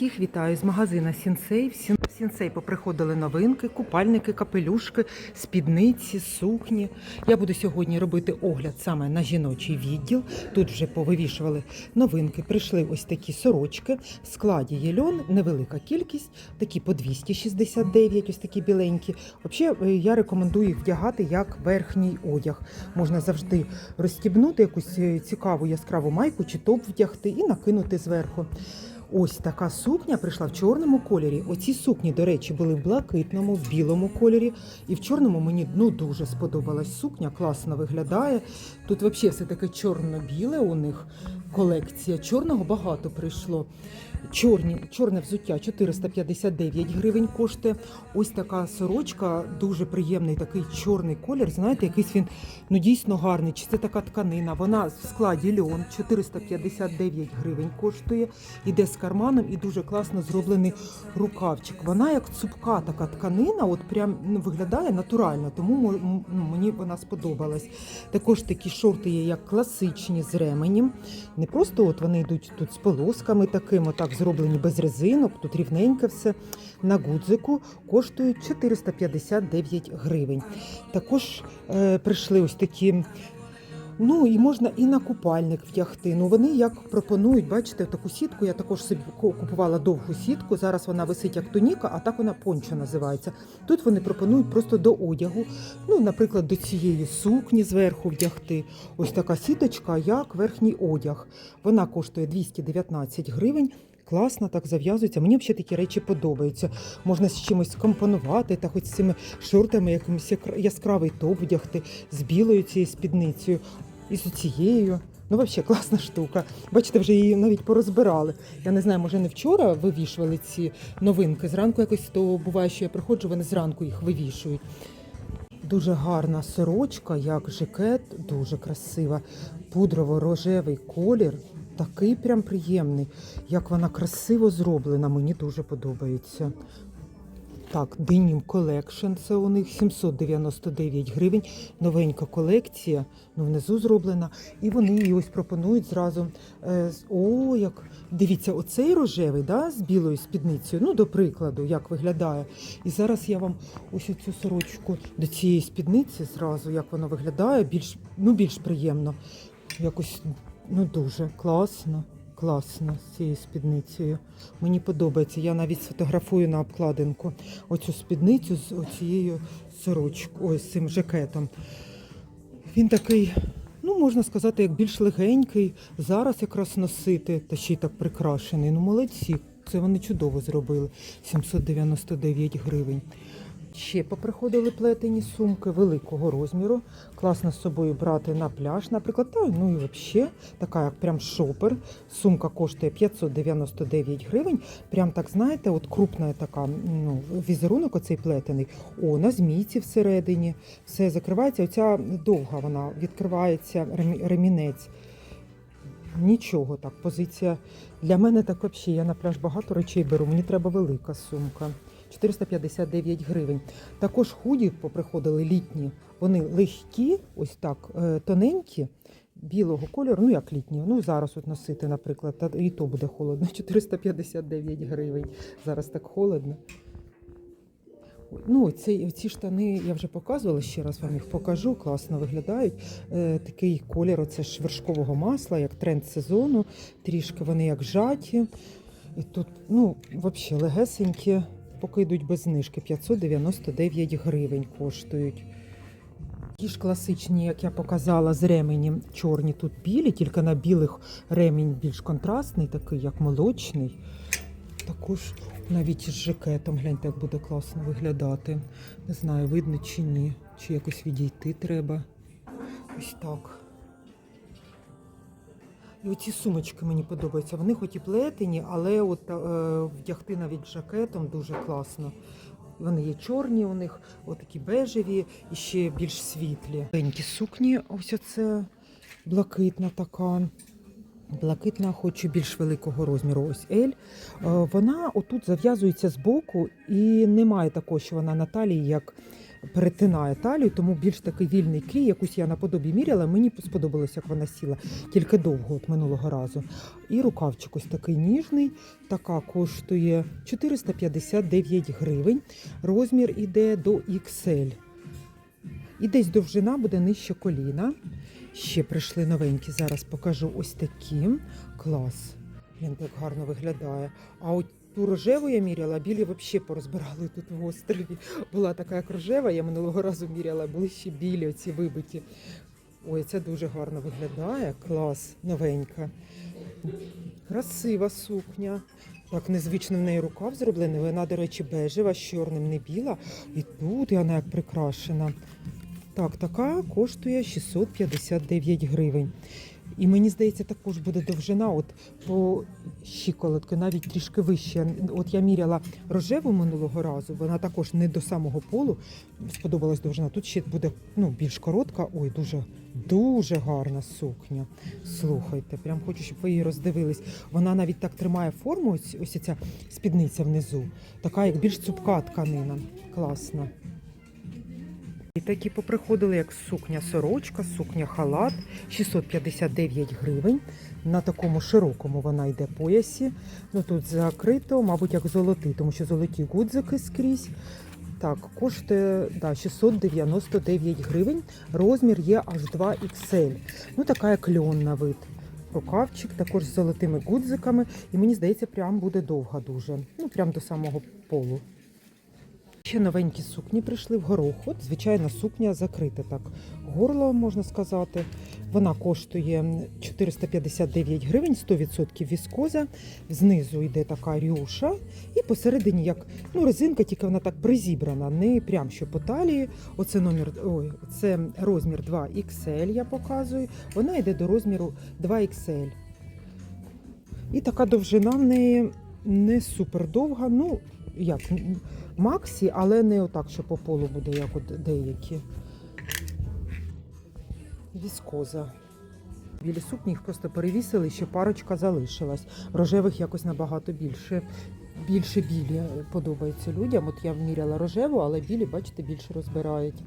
Всіх вітаю з магазина Сінсей. В Сінсей поприходили новинки, купальники, капелюшки, спідниці, сукні. Я буду сьогодні робити огляд саме на жіночий відділ. Тут вже повивішували новинки. Прийшли ось такі сорочки. В складі є льон, невелика кількість, такі по 269, ось такі біленькі. Взагалі, е, я рекомендую їх вдягати як верхній одяг. Можна завжди розстібнути якусь е, цікаву яскраву майку чи топ вдягти і накинути зверху. Ось така сукня прийшла в чорному кольорі. Оці сукні, до речі, були в блакитному, в білому кольорі. І в чорному мені ну дуже сподобалась сукня, класно виглядає. Тут взагалі все таке чорно-біле у них колекція. Чорного багато прийшло. Чорні, чорне взуття 459 гривень коштує. Ось така сорочка, дуже приємний такий чорний колір. Знаєте, якийсь він ну дійсно гарний. Чи це така тканина? Вона в складі льон 459 гривень коштує. Іде з карманом і дуже класно зроблений рукавчик. Вона як цупка така тканина, от прям ну, виглядає натурально, тому ну, мені вона сподобалась. Також такі шорти є як класичні з ременем. Не просто от вони йдуть тут з полосками такими, так зроблені без резинок, тут рівненьке все. На гудзику коштують 459 гривень. Також е, прийшли ось такі. Ну і можна і на купальник вдягти. Ну вони як пропонують, бачите, таку сітку. Я також собі купувала довгу сітку. Зараз вона висить як тоніка, а так вона пончо називається. Тут вони пропонують просто до одягу. Ну, наприклад, до цієї сукні зверху вдягти. Ось така сіточка, як верхній одяг. Вона коштує 219 гривень. Класно так зав'язується. Мені взагалі такі речі подобаються. Можна з чимось компонувати, та хоч з цими шортами якимось яскравий топ вдягти з білою цією спідницею і з цією. Ну, взагалі класна штука. Бачите, вже її навіть порозбирали. Я не знаю, може не вчора вивішували ці новинки. Зранку якось то буває, що я приходжу, вони зранку їх вивішують. Дуже гарна сорочка, як жакет, дуже красива. Пудрово-рожевий колір, такий прям приємний. Як вона красиво зроблена, мені дуже подобається. Так, Denim Collection, це у них 799 гривень. Новенька колекція, ну внизу зроблена. І вони її ось пропонують зразу. Е, о, як дивіться, оцей рожевий, да, з білою спідницею. Ну, до прикладу, як виглядає. І зараз я вам ось цю сорочку до цієї спідниці зразу, як воно виглядає, більш, ну, більш приємно. Якось ну, дуже класно. Класно з цією спідницею. Мені подобається. Я навіть сфотографую на обкладинку оцю спідницю з оцією сорочкою, ось цим жакетом. Він такий, ну можна сказати, як більш легенький. Зараз якраз носити, та ще й так прикрашений. Ну, молодці. Це вони чудово зробили. 799 гривень. Ще поприходили плетені сумки великого розміру. Класно з собою брати на пляж, наприклад. Та, ну і взагалі, така як прям шопер. Сумка коштує 599 гривень. Прям так, знаєте, от крупна така ну, візерунок оцей плетений. О, на змійці всередині. Все закривається. Оця довга вона відкривається ремі- ремінець. Нічого так, позиція. Для мене так взагалі, я на пляж багато речей беру, мені треба велика сумка. 459 гривень. Також худі поприходили літні. Вони легкі, ось так, е, тоненькі, білого кольору, ну як літні. Ну зараз от носити, наприклад, і то буде холодно. 459 гривень. Зараз так холодно. Ну, ці, ці штани я вже показувала, ще раз вам їх покажу, класно виглядають. Е, такий колір оце ж вершкового масла, як тренд сезону. Трішки вони як жаті. І тут, ну, взагалі легесенькі, поки йдуть без знижки, 599 гривень коштують. Ті ж класичні, як я показала, з ременем чорні тут білі, тільки на білих ремінь більш контрастний, такий, як молочний. Також навіть із жакетом, гляньте, як буде класно виглядати. Не знаю, видно чи ні, чи якось відійти треба. Ось так. І оці сумочки мені подобаються. Вони хоч і плетені, але от, е, вдягти навіть жакетом дуже класно. Вони є чорні у них, отакі бежеві і ще більш світлі. Маленькі сукні, ось оце блакитна така. Блакитна, хочу більш великого розміру, ось L. Е, Вона отут зав'язується з боку і немає такого, що вона на талії, як перетинає талію, тому більш такий вільний крій, якусь я наподобі міряла. Мені сподобалось, як вона сіла, тільки довго от минулого разу. І рукавчик ось такий ніжний. Така коштує 459 гривень. Розмір іде до XL. І десь довжина буде нижче коліна. Ще прийшли новенькі. Зараз покажу ось такі. Клас. Він так гарно виглядає. А от ту рожеву я міряла, а білі взагалі порозбирали тут в острові. Була така як рожева, я минулого разу міряла, були ще білі, оці вибиті. Ой, це дуже гарно виглядає. Клас, новенька. Красива сукня. Так незвично в неї рукав зроблений. Вона, до речі, бежева, з чорним не біла. І тут вона як прикрашена. Так, така коштує 659 гривень. І мені здається, також буде довжина от по щиколотки, навіть трішки вище. От я міряла рожеву минулого разу, вона також не до самого полу. Сподобалась довжина. Тут ще буде ну, більш коротка. Ой, дуже, дуже гарна сукня. Слухайте, прям хочу, щоб ви її роздивились. Вона навіть так тримає форму, ось, ось ця спідниця внизу. Така, як більш цупка тканина. Класна. І такі поприходили, як сукня сорочка, сукня халат 659 гривень. На такому широкому вона йде поясі. Ну тут закрито, мабуть, як золотий, тому що золоті гудзики скрізь. Так, коштує да, 699 гривень. Розмір є аж 2 XL. Ну, така як льон на вид. Рукавчик також з золотими гудзиками. І мені здається, прям буде довга дуже. Ну, прям до самого полу. Ще новенькі сукні прийшли в горох. От, звичайна сукня закрита так. Горло, можна сказати. Вона коштує 459 гривень, 100% віскоза. Знизу йде така рюша. І посередині, як ну, резинка, тільки вона так призібрана, не прям що по талії. Оце номер, ой, це розмір 2 XL, я показую. Вона йде до розміру 2 XL. І така довжина в неї не супер довга. Ну, як Максі, але не отак, що по полу буде, як от деякі. Віскоза. Білі сукні їх просто перевісили, ще парочка залишилась. Рожевих якось набагато більше. Більше білі подобаються людям. От я вміряла рожеву, але білі, бачите, більше розбирають.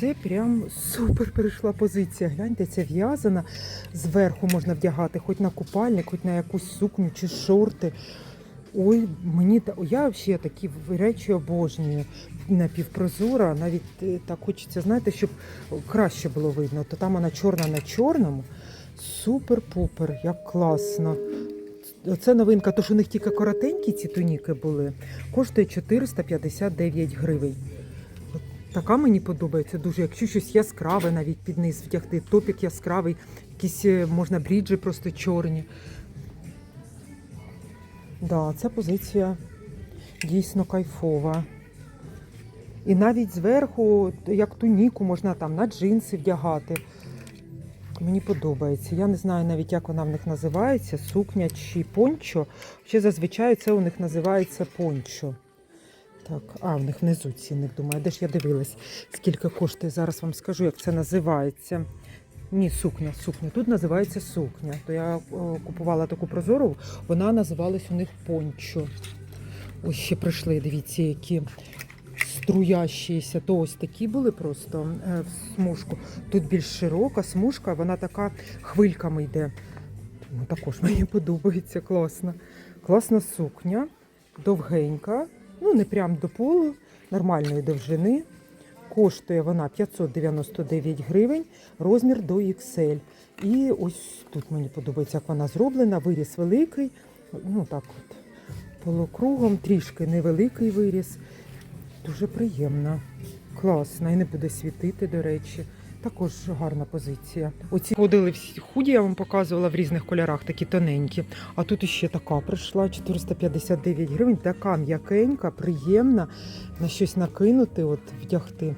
Це прям супер перейшла позиція. Гляньте, це в'язана. Зверху можна вдягати хоч на купальник, хоч на якусь сукню чи шорти. Ой, мені я взагалі такі речі обожнюю напівпрозора. Навіть е, так хочеться, знаєте, щоб краще було видно. То там вона чорна на чорному. Супер-пупер, як класно. Оце новинка, то що у них тільки коротенькі ці туніки були, коштує 459 гривень. Така мені подобається дуже. Якщо щось яскраве навіть під низ вдягти, топік яскравий, якісь е, можна бріджі просто чорні. Да, ця позиція дійсно кайфова. І навіть зверху, як туніку, можна там на джинси вдягати. Мені подобається. Я не знаю навіть, як вона в них називається, сукня чи пончо. Ще зазвичай це у них називається пончо. Так, а в них внизу цінник, думаю, де ж я дивилась, скільки коштує. Зараз вам скажу, як це називається. Ні, сукня, сукня. Тут називається сукня. То я о, купувала таку прозору, вона називалась у них пончо. Ось ще прийшли, дивіться, які струящіся. То ось такі були просто е, в смужку. Тут більш широка смужка, вона така хвильками йде. Ну, також мені подобається класно. Класна сукня, довгенька, ну не прям до полу, нормальної довжини. Коштує вона 599 гривень, розмір до XL. І ось тут мені подобається, як вона зроблена. Виріс великий. Ну так от полукругом, трішки невеликий виріс. Дуже приємна, класна і не буде світити, до речі. Також гарна позиція. Оці ходили всі худі, я вам показувала в різних кольорах, такі тоненькі. А тут іще така прийшла 459 гривень. Така м'якенька, приємна. На щось накинути, от вдягти.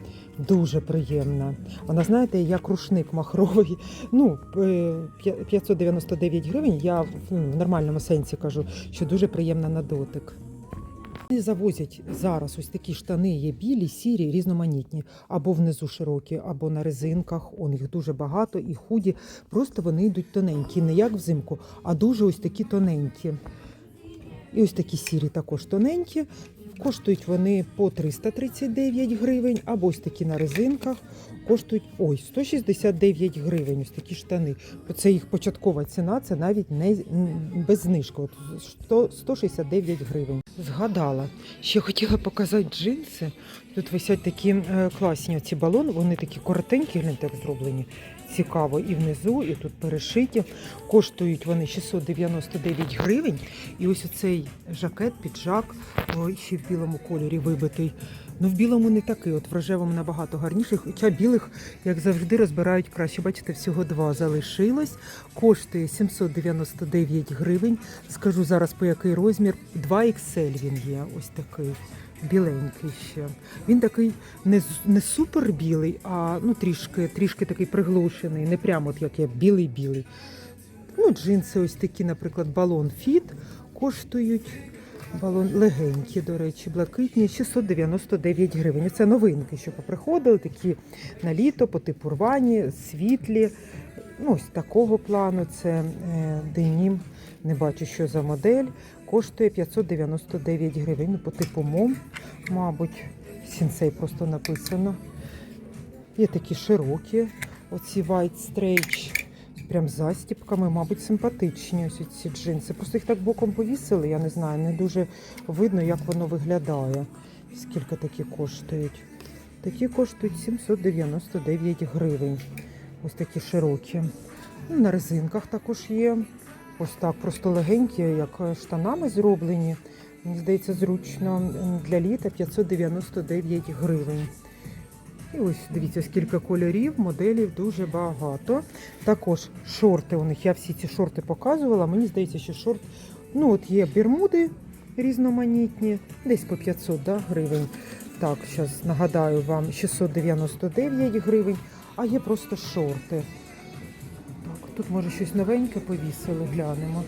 Дуже приємна. Вона, знаєте, як рушник махровий. Ну, е, п'я- 599 гривень. Я ну, в нормальному сенсі кажу, що дуже приємна на дотик. Вони завозять зараз ось такі штани є білі, сірі, різноманітні, або внизу широкі, або на резинках. Он їх дуже багато і худі. Просто вони йдуть тоненькі, не як взимку, а дуже ось такі тоненькі. І ось такі сірі також тоненькі. Коштують вони по 339 гривень, або ось такі на резинках. Коштують ой, 169 гривень. Ось такі штани. Це їх початкова ціна, це навіть не без знижки. От 100 169 гривень. Згадала. Ще хотіла показати джинси. Тут висять такі е, класні ці балони, вони такі коротенькі, гляньте, як зроблені. Цікаво, і внизу, і тут перешиті. Коштують вони 699 гривень. І ось оцей жакет, піджак, ще в білому кольорі вибитий. Ну, в білому не такий, от в рожевому набагато гарніший. Хоча білих, як завжди, розбирають краще. Бачите, всього два залишилось. Коштує 799 гривень. Скажу зараз по який розмір. 2XL він є. Ось такий. Біленький ще. Він такий не, не супер білий, а ну трішки, трішки такий приглушений, не прямо от як я білий-білий. Ну, джинси ось такі, наприклад, балон Fit коштують. Балон легенькі, до речі, блакитні, 699 гривень. Це новинки, що поприходили, такі на літо, по типу рвані, світлі. Ну, ось такого плану. Це е, денім. Не бачу, що за модель. Коштує 599 гривень. Ну, по типу мом, мабуть, сінсей просто написано. Є такі широкі, оці white stretch, прям застіпками, мабуть, симпатичні ось ці джинси. Просто їх так боком повісили, я не знаю, не дуже видно, як воно виглядає. Скільки такі коштують? Такі коштують 799 гривень. Ось такі широкі. Ну, на резинках також є. Ось так, просто легенькі, як штанами зроблені. Мені здається, зручно для літа 599 гривень. І ось дивіться, скільки кольорів, моделів дуже багато. Також шорти у них. Я всі ці шорти показувала. Мені здається, що шорт. Ну, от є бермуди різноманітні, десь по 500 да, гривень. Так, зараз нагадаю вам 699 гривень, а є просто шорти. Так, тут може щось новеньке повісили, глянемо.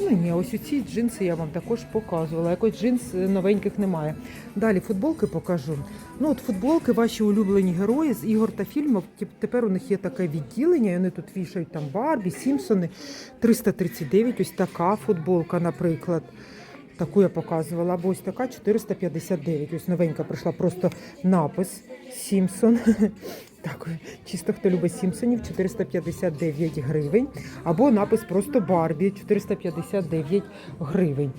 Ну ні, ось у ці джинси я вам також показувала. Якось джинс е, новеньких немає. Далі футболки покажу. Ну от футболки, ваші улюблені герої з ігор та фільмів. Тепер у них є таке відділення, і вони тут вішають там Барбі, Сімпсони. 339, ось така футболка, наприклад. Таку я показувала, або ось така 459. Ось новенька прийшла просто напис Сімпсон. Так, чисто хто любить Сімпсонів, 459 гривень. Або напис просто Барбі 459 гривень.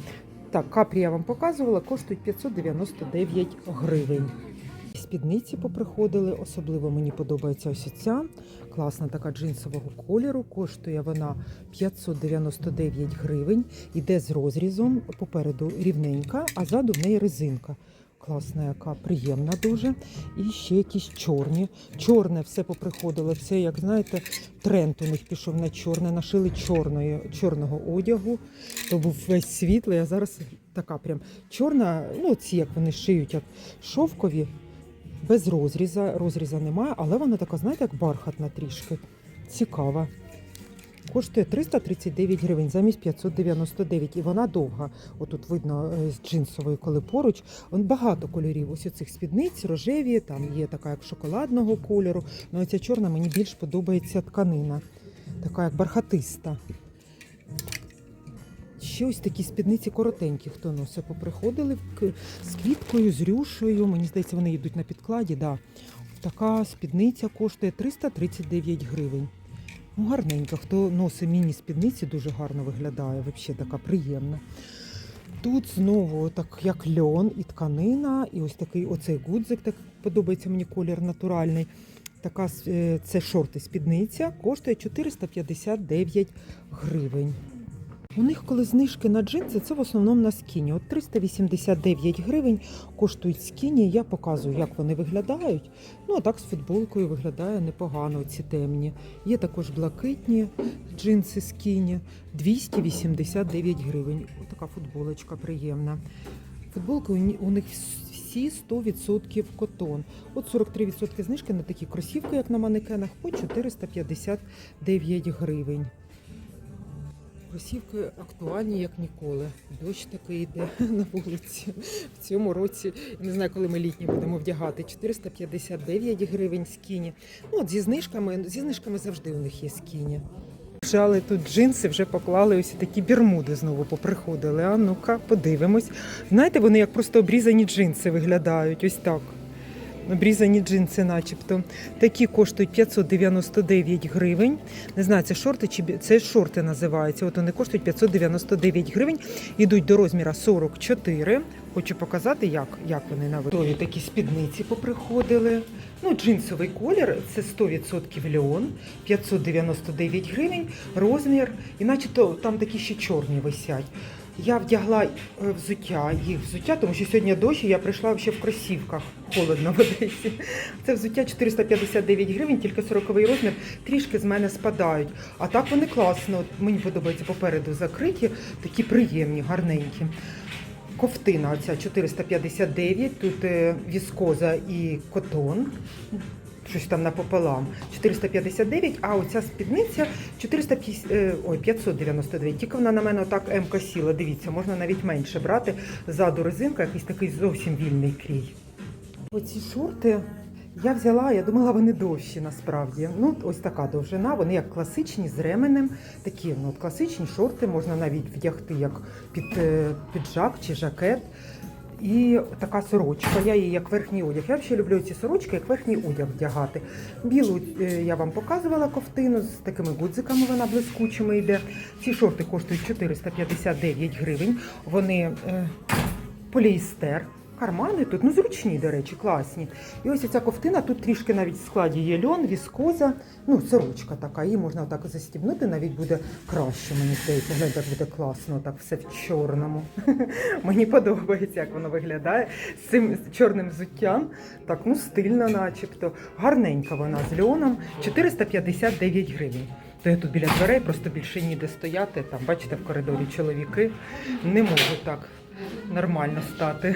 Так, капрі я вам показувала, коштують 599 гривень. Спідниці поприходили, особливо мені подобається ось ця. Класна така джинсового кольору. Коштує вона 599 гривень. Іде з розрізом. Попереду рівненька, а ззаду в неї резинка. Класна, яка приємна дуже. І ще якісь чорні. Чорне все поприходило. Це, як знаєте, тренд у них пішов на чорне. Нашили чорної, чорного одягу. То був весь світлий, а зараз така прям чорна. Ну, ці як вони шиють, як шовкові, без розріза. Розріза немає, але вона така, знаєте, як бархатна трішки. Цікава. Коштує 339 гривень замість 599. І вона довга. Отут видно е, з джинсової, коли поруч. Вон багато кольорів. Ось цих спідниць, рожеві, там є така як шоколадного кольору. Ну, ця чорна мені більш подобається тканина. Така як бархатиста. Ще ось такі спідниці коротенькі, хто носить, поприходили з квіткою, з рюшею. Мені здається, вони йдуть на підкладі. Да. Така спідниця коштує 339 гривень. Ну, гарненько. Хто носить міні-спідниці, дуже гарно виглядає. Взагалі така приємна. Тут знову так як льон і тканина, і ось такий оцей гудзик, так подобається мені колір натуральний. Така е, це шорти спідниця, коштує 459 гривень. У них, коли знижки на джинси, це в основному на скіні. От 389 гривень коштують скіні. Я показую, як вони виглядають. Ну, а так з футболкою виглядає непогано ці темні. Є також блакитні джинси скіні. 289 гривень. Ось така футболочка приємна. Футболки у них всі 100% котон. От 43% знижки на такі кросівки, як на манекенах, по 459 гривень. Кросівки актуальні як ніколи. Дощ такий йде на вулиці. В цьому році не знаю, коли ми літні будемо вдягати. 459 гривень скіні. Ну от зі знижками, зі знижками завжди у них є скіні. Вжали тут джинси, вже поклали ось такі бірмуди знову поприходили. А ну-ка, подивимось. Знаєте, вони як просто обрізані джинси виглядають. Ось так. Обрізані джинси, начебто. Такі коштують 599 гривень. Не знаю, це шорти чи це шорти називаються. От вони коштують 599 гривень. Ідуть до розміра 44. Хочу показати, як, як вони на вигляді. Такі спідниці поприходили. Ну, джинсовий колір це 100% льон, 599 гривень, розмір, і начебто там такі ще чорні висять. Я вдягла е, взуття, їх взуття, тому що сьогодні дощ, і я прийшла ще в кросівках, холодно в Одесі. Це взуття 459 гривень, тільки 40 розмір, трішки з мене спадають. А так вони класно, мені подобається попереду закриті, такі приємні, гарненькі. Ковтина оця 459, тут е, віскоза і котон. Щось там напополам. 459, а оця спідниця 450, е, ой, 599. Тільки вона на мене отак М сіла. Дивіться, можна навіть менше брати. Ззаду резинка, якийсь такий зовсім вільний крій. Оці шорти я взяла, я думала, вони довші насправді. Ну, ось така довжина, вони як класичні з ременем. Такі ну, от класичні шорти можна навіть вдягти як під е, піджак чи жакет. І така сорочка, я її як верхній одяг. Я взагалі люблю ці сорочки, як верхній одяг вдягати. Білу е, я вам показувала ковтину з такими гудзиками, вона блискучими йде. Ці шорти коштують 459 гривень. Вони е, поліестер. Кармани тут, ну зручні, до речі, класні. І ось ця ковтина, тут трішки навіть в складі є льон, віскоза, ну сорочка така, її можна отак застібнути, навіть буде краще, мені здається. Глянь, так буде класно, так все в чорному. мені подобається, як воно виглядає з цим чорним взуттям. Так, ну стильно начебто. Гарненька вона з льоном, 459 гривень. То я тут біля дверей, просто більше ніде стояти. Там, бачите, в коридорі чоловіки не можуть так нормально стати.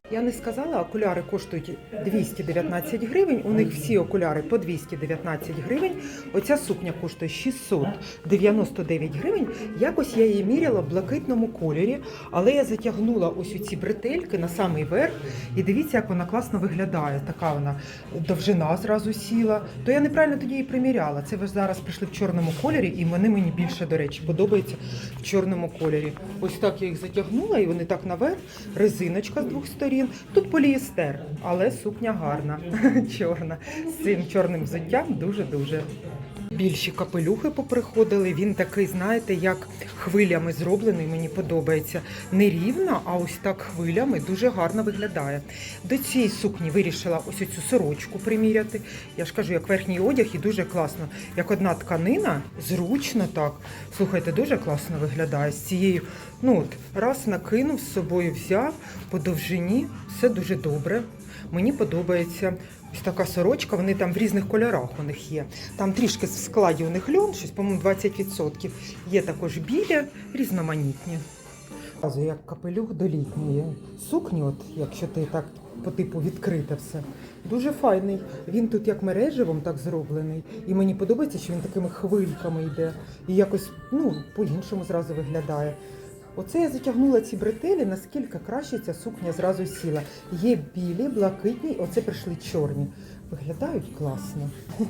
Я не сказала, окуляри коштують 219 гривень. У них всі окуляри по 219 гривень. Оця сукня коштує 699 гривень. Якось я її міряла в блакитному кольорі, але я затягнула ось ці бретельки на самий верх. І дивіться, як вона класно виглядає. Така вона довжина зразу сіла. То я неправильно тоді її приміряла. Це ви зараз прийшли в чорному кольорі, і вони мені більше, до речі, подобаються в чорному кольорі. Ось так я їх затягнула, і вони так наверх. Резиночка з двох сторін. Тут поліестер, але сукня гарна, чорна. З цим чорним взуттям дуже-дуже. Більші капелюхи поприходили. Він такий, знаєте, як хвилями зроблений. Мені подобається. Не рівно, а ось так хвилями дуже гарно виглядає. До цієї сукні вирішила ось цю сорочку приміряти. Я ж кажу, як верхній одяг, і дуже класно. Як одна тканина, зручно так. Слухайте, дуже класно виглядає з цією. Ну от раз накинув з собою, взяв по довжині, все дуже добре. Мені подобається. Ось така сорочка, вони там в різних кольорах у них є. Там трішки в складі у них льон, щось, по-моєму, 20%. Є також білі, різноманітні. Як капелюх до літньої сукні, от якщо ти так по типу відкрите все. Дуже файний. Він тут як мереживом так зроблений. І мені подобається, що він такими хвильками йде. І якось ну, по-іншому зразу виглядає. Оце я затягнула ці бретелі, наскільки краще ця сукня зразу сіла. Є білі, блакитні, оце прийшли чорні. Виглядають класно.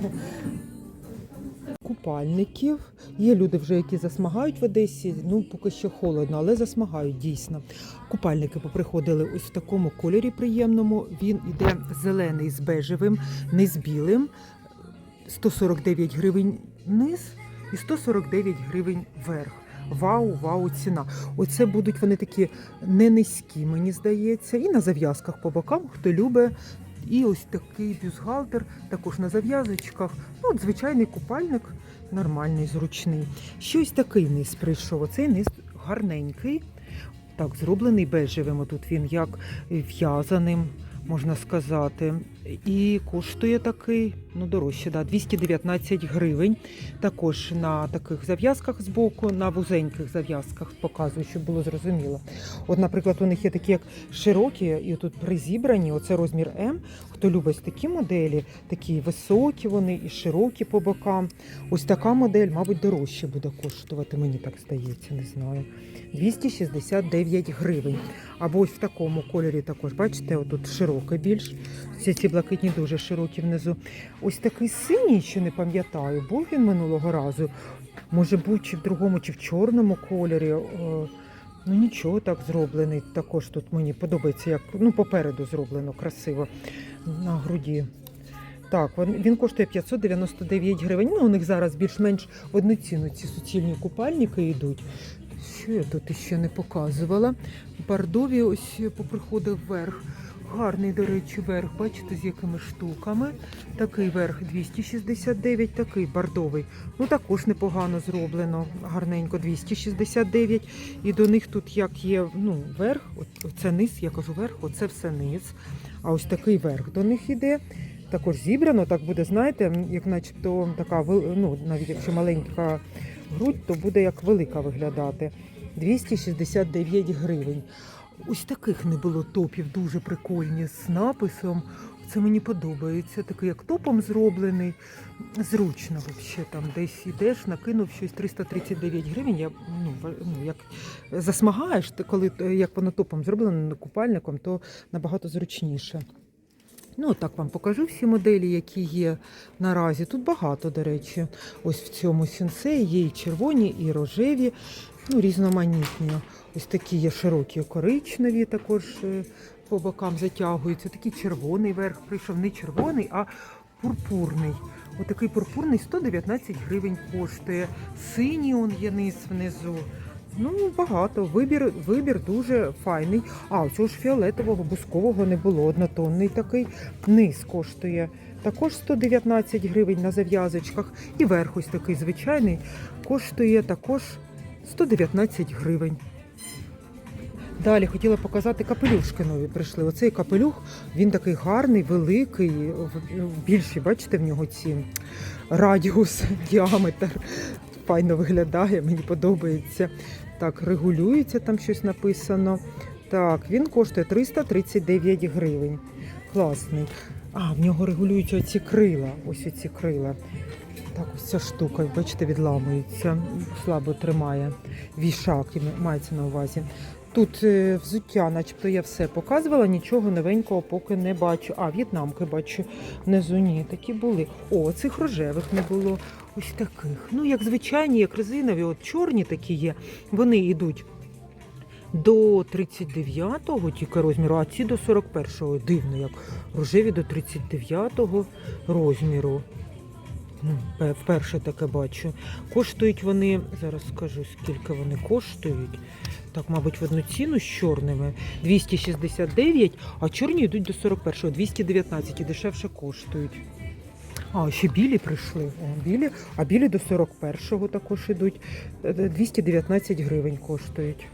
Купальників. Є люди вже, які засмагають в Одесі. Ну, поки що холодно, але засмагають дійсно. Купальники поприходили ось в такому кольорі приємному. Він іде зелений з бежевим, не з білим. 149 гривень низ і 149 гривень вверх. Вау, вау, ціна. Оце будуть вони такі не низькі, мені здається. І на зав'язках по бокам, хто любить. І ось такий бюстгальтер, також на зав'язочках. Ну, от звичайний купальник, нормальний, зручний. Ще ось такий низ прийшов. Оцей низ гарненький. Так, зроблений бежевим. Отут він як в'язаним, можна сказати. І коштує такий, ну дорожче, да, 219 гривень. Також на таких зав'язках збоку, на вузеньких зав'язках показую, щоб було зрозуміло. От, наприклад, у них є такі як широкі, і тут призібрані, оце розмір М. Хто любить такі моделі, такі високі вони і широкі по бокам. Ось така модель, мабуть, дорожче буде коштувати, мені так здається, не знаю. 269 гривень. Або ось в такому кольорі також. Бачите, отут широкий більш. Ці блакитні дуже широкі внизу. Ось такий синій, що не пам'ятаю, був він минулого разу. Може бути, чи в другому, чи в чорному кольорі. Е, Ну нічого так зроблений. Також тут мені подобається, як ну, попереду зроблено красиво на груді. Так, він, коштує 599 гривень. Ну, у них зараз більш-менш ціну ці суцільні купальники йдуть. Що я тут ще не показувала? Бардові ось поприходив верх. Гарний, до речі, верх, бачите, з якими штуками. Такий верх 269, такий бардовий. Ну також непогано зроблено. Гарненько 269. І до них тут як є ну, верх, оце низ, я кажу верх, оце все низ. А ось такий верх до них іде. Також зібрано, так буде, знаєте, як начебто така, ну, навіть якщо маленька грудь, то буде як велика виглядати. 269 гривень. Ось таких не було топів, дуже прикольні з написом. Це мені подобається. Такий як топом зроблений. Зручно взагалі там десь ідеш, накинув щось 339 гривень. Я ну, ну як засмагаєш, коли е, як воно топом зроблено купальником, то набагато зручніше. Ну, так вам покажу всі моделі, які є наразі. Тут багато, до речі. Ось в цьому сінсеї є і червоні, і рожеві, ну, різноманітні. Ось такі є широкі коричневі, також е, по бокам затягуються. Такий червоний верх прийшов, не червоний, а пурпурний. Отакий пурпурний 119 гривень коштує. Синій он є низ внизу. Ну, багато. Вибір, вибір дуже файний. А, цього ж фіолетового, бускового не було. Однотонний такий. Низ коштує. Також 119 гривень на зав'язочках. І верх ось такий звичайний коштує також 119 гривень. Далі хотіла показати капелюшки нові прийшли. Оцей капелюх, він такий гарний, великий, більший, бачите, в нього ці радіус, діаметр. Файно виглядає, мені подобається. Так, регулюється, там щось написано. Так, він коштує 339 гривень. Класний. А, в нього регулюються оці крила. Ось оці крила. Так, ось ця штука, бачите, відламується, слабо тримає. Вішак іме- мається на увазі. Тут е, взуття, начебто я все показувала, нічого новенького поки не бачу. А, в'єтнамки бачу внизу ні, такі були. О, цих рожевих не було. Ось таких. Ну, як звичайні, як резинові, от чорні такі є. Вони йдуть до 39-го тільки розміру, а ці до 41-го. Дивно, як рожеві до 39-го розміру. Ну, Вперше таке бачу. Коштують вони, зараз скажу, скільки вони коштують. Так, мабуть, в одну ціну з чорними 269, а чорні йдуть до 41-го, 219 і дешевше коштують. А, ще білі прийшли. О, білі, а білі до 41-го також ідуть. Е, е, 219 гривень коштують.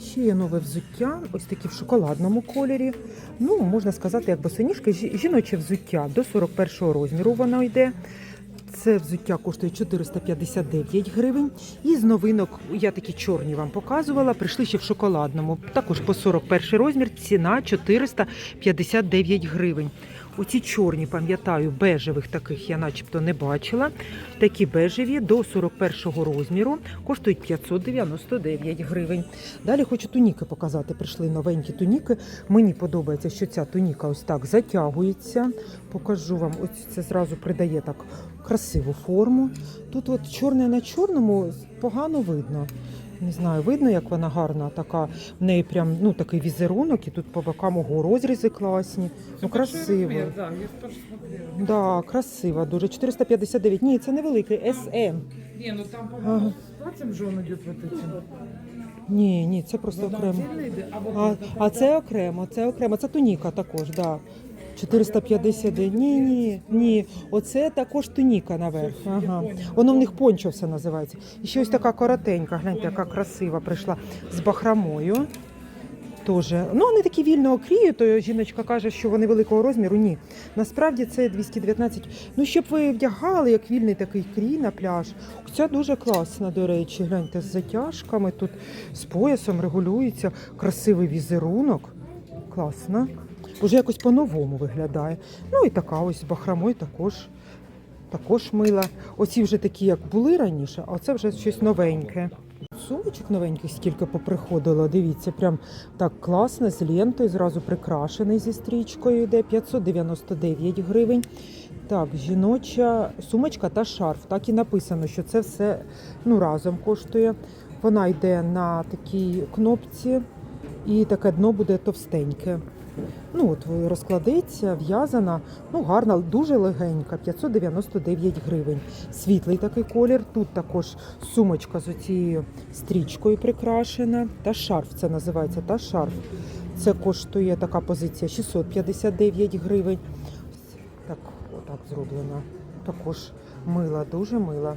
Ще є нове взуття, ось такі в шоколадному кольорі. Ну, можна сказати, як босоніжки, жі- жіноче взуття до 41-го розміру воно йде. Це взуття коштує 459 гривень. І з новинок, я такі чорні вам показувала, прийшли ще в шоколадному. Також по 41 розмір, ціна 459 гривень. Оці чорні, пам'ятаю, бежевих таких я начебто не бачила. Такі бежеві до 41 розміру коштують 599 гривень. Далі хочу туніки показати. Прийшли новенькі туніки. Мені подобається, що ця туніка ось так затягується. Покажу вам, ось це зразу придає так красиву форму. Тут от чорне на чорному погано видно. Не знаю, видно, як вона гарна, така в неї прям ну такий візерунок, і тут по бокам ого розрізи класні. Ну красиво. Да. Да, красиво, дуже 459. Ні, це невеликий СМ. Не, ну там, Ага. по-моему, с платьем же он. Ні, ні, це просто окремо. а А, це окремо, це окремо. Це туніка також, да. 459. Ні, ні, ні. Оце також туніка наверх. Ага. Воно в них пончо все називається. І ще ось така коротенька, гляньте, яка красива прийшла з бахрамою. Тоже. Ну, вони такі вільного крію, то жіночка каже, що вони великого розміру. Ні. Насправді це 219. Ну, щоб ви вдягали, як вільний такий крій на пляж. Ця дуже класна, до речі. Гляньте, з затяжками, тут з поясом регулюється, красивий візерунок. Класно. Уже якось по-новому виглядає. Ну і така ось бахромою також. Також мила. Оці вже такі, як були раніше, а це вже щось новеньке. Сумочок новеньких стільки поприходило. Дивіться, прям так класно, з лентою, зразу прикрашений зі стрічкою йде 599 гривень. Так, жіноча сумочка та шарф. Так і написано, що це все ну, разом коштує. Вона йде на такій кнопці, і таке дно буде товстеньке. Ну от розкладеться, в'язана, ну гарна, дуже легенька, 599 гривень. Світлий такий колір. Тут також сумочка з оцією стрічкою прикрашена. Та шарф це називається та шарф. Це коштує така позиція 659 гривень. Так, отак зроблено. Також мила, дуже мила.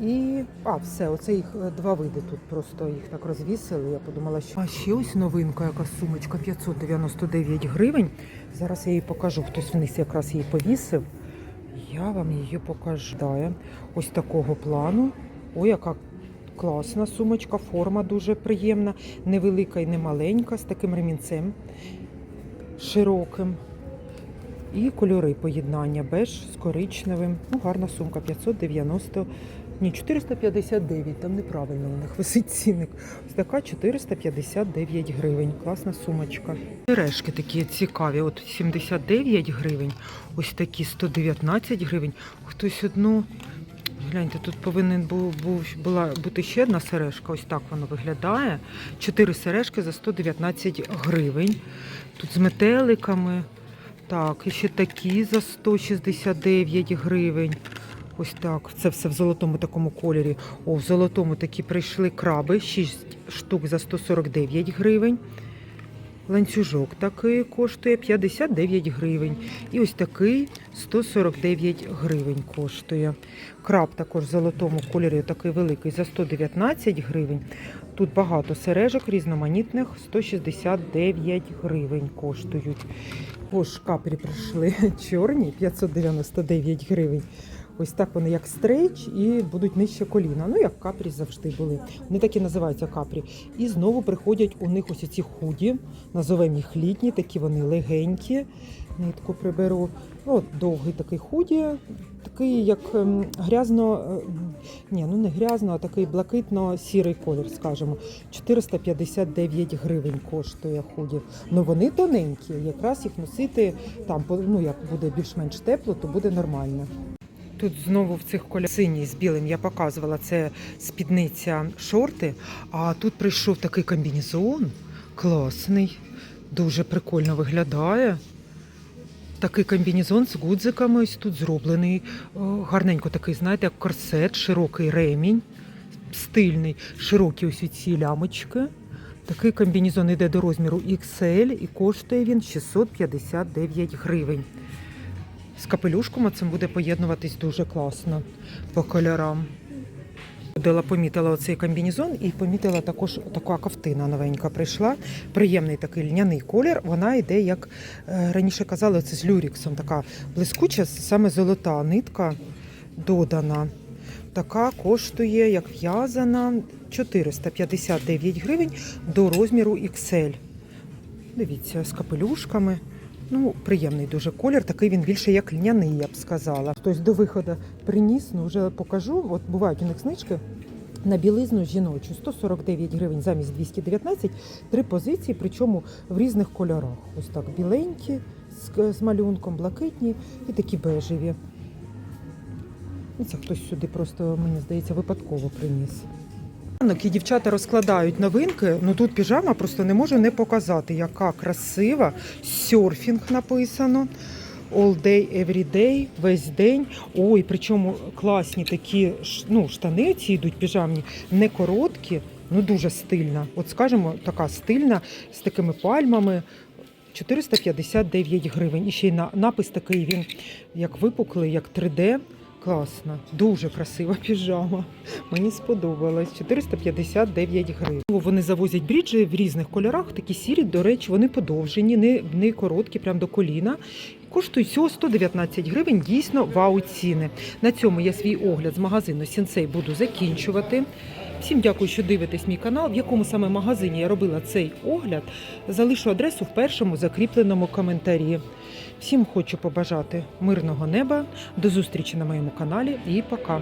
І а, все, оце їх е, два види тут. Просто їх так розвісили. Я подумала, що а ще ось новинка, яка сумочка 599 гривень. Зараз я її покажу. Хтось вниз якраз її повісив. Я вам її покажу. Да, Ось такого плану. Ой, яка класна сумочка, форма дуже приємна, невелика і не маленька, з таким ремінцем широким. І кольори поєднання беж з коричневим. Ну, гарна сумка 590. Ні, 459, там неправильно у них висить цінник. Ось така 459 гривень. Класна сумочка. Сережки такі цікаві. От 79 гривень, ось такі 119 гривень. Хтось одну. Гляньте, тут повинен був, був була бути ще одна сережка. Ось так воно виглядає. Чотири сережки за 119 гривень. Тут з метеликами. Так, і ще такі за 169 гривень. Ось так. Це все в золотому такому кольорі. О, в золотому такі прийшли краби. 6 штук за 149 гривень. Ланцюжок такий коштує 59 гривень. І ось такий 149 гривень коштує. Краб також в золотому кольорі, такий великий за 119 гривень. Тут багато сережок різноманітних, 169 гривень коштують. Ось капрі прийшли чорні, 599 гривень. Ось так вони як стрейч і будуть нижче коліна. Ну, як капрі завжди були. Вони так і називаються капрі. І знову приходять у них ось ці худі, назовемо їх літні, такі вони легенькі. Нитку приберу. Ну, От довгий такий худі, такий як ем, грязно, е, ні, ну не грязно, а такий блакитно-сірий колір, скажімо. 459 гривень коштує худі. Ну вони тоненькі, якраз їх носити там, ну як буде більш-менш тепло, то буде нормально. Тут знову в цих кольорах синій з білим я показувала це спідниця шорти. А тут прийшов такий комбінезон класний, дуже прикольно виглядає. Такий комбінезон з гудзиками ось тут зроблений. Гарненько такий, знаєте, як корсет, широкий ремінь, стильний, широкі ось ці лямочки. Такий комбінезон йде до розміру XL і коштує він 659 гривень. З капелюшком цим буде поєднуватись дуже класно по кольорам. Ходила, помітила оцей комбінезон і помітила також така ковтина новенька прийшла. Приємний такий льняний колір. Вона йде, як е, раніше казали, це з люріксом. Така блискуча, саме золота нитка додана. Така коштує, як в'язана, 459 гривень до розміру XL. Дивіться, з капелюшками. Ну, приємний дуже колір, такий він більше як льняний, я б сказала. Хтось до виходу приніс, ну вже покажу. От бувають у них знижки на білизну жіночу 149 гривень замість 219, три позиції, причому в різних кольорах. Ось так біленькі з, з малюнком, блакитні і такі бежеві. Це хтось сюди просто, мені здається, випадково приніс. І дівчата розкладають новинки. Ну тут піжама просто не можу не показати, яка красива. Серфінг написано. All day, every day, весь день. Ой, причому класні такі ну, штани ці йдуть піжамні, не короткі, ну дуже стильна. От скажімо, така стильна з такими пальмами. 459 гривень. І ще й на напис такий він як випуклий, як 3D. Класно, дуже красива піжама. Мені сподобалось. 459 гривень. Вони завозять бріджі в різних кольорах, такі сірі, до речі, вони подовжені, не, не короткі, прям до коліна. Коштують всього 119 гривень, дійсно вау ціни. На цьому я свій огляд з магазину Сінсей буду закінчувати. Всім дякую, що дивитесь мій канал. В якому саме магазині я робила цей огляд, залишу адресу в першому закріпленому коментарі. Всім хочу побажати мирного неба, до зустрічі на моєму каналі і пока.